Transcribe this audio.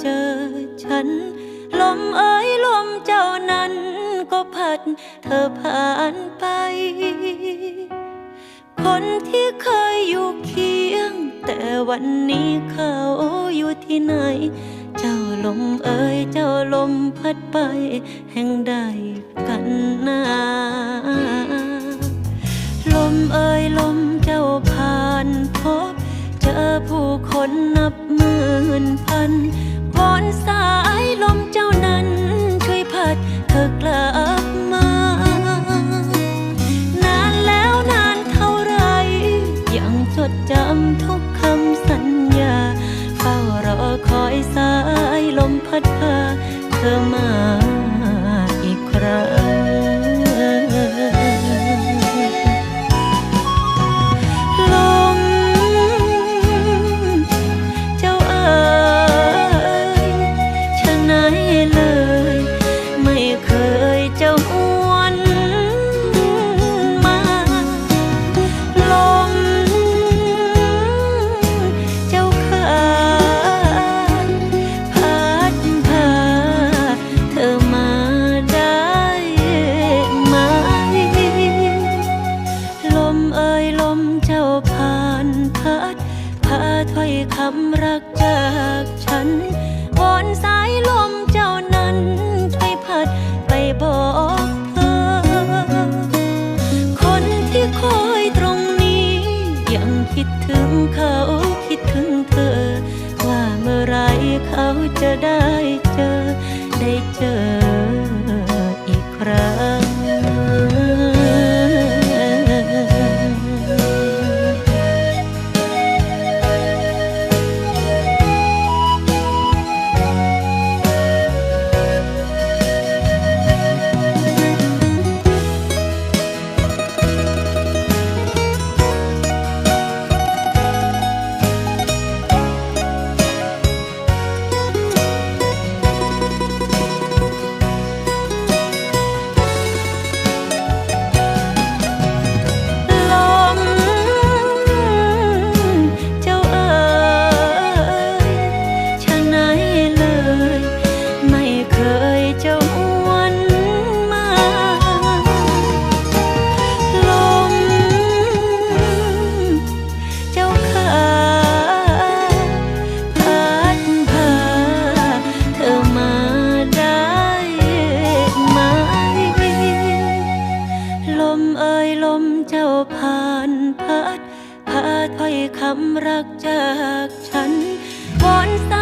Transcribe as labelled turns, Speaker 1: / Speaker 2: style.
Speaker 1: เจอฉัน ลมเอ่ยลมเจ้านั้นก็พัดเธอผ่านไป คนที่เคยอยู่เคียง แต่วันนี้เขาอยู่ที่ไหน เจ้าลมเอ่ยเจ้าลมพัดไป แห่งใดกันนาลมเอ่ยลมเจ้าผ่านพบ เจอผู้คนนับหมื่นพัน อนสายลมเจ้านั้น ช่วยพัดเธอกลับมา นานแล้วนานเท่าไร ยังจดจำทุก คำรักจากฉันวอนสายลมเจ้านั้นช่วยพัดไปบอกเธอ คนที่คอยตรงนี้ ยังคิดถึงเขาคิดถึงเธอ ว่าเมื่อไรเขาจะได้เจอได้เจอ ผ่านพัดพาถ้อยคำรักจากฉันวอนสา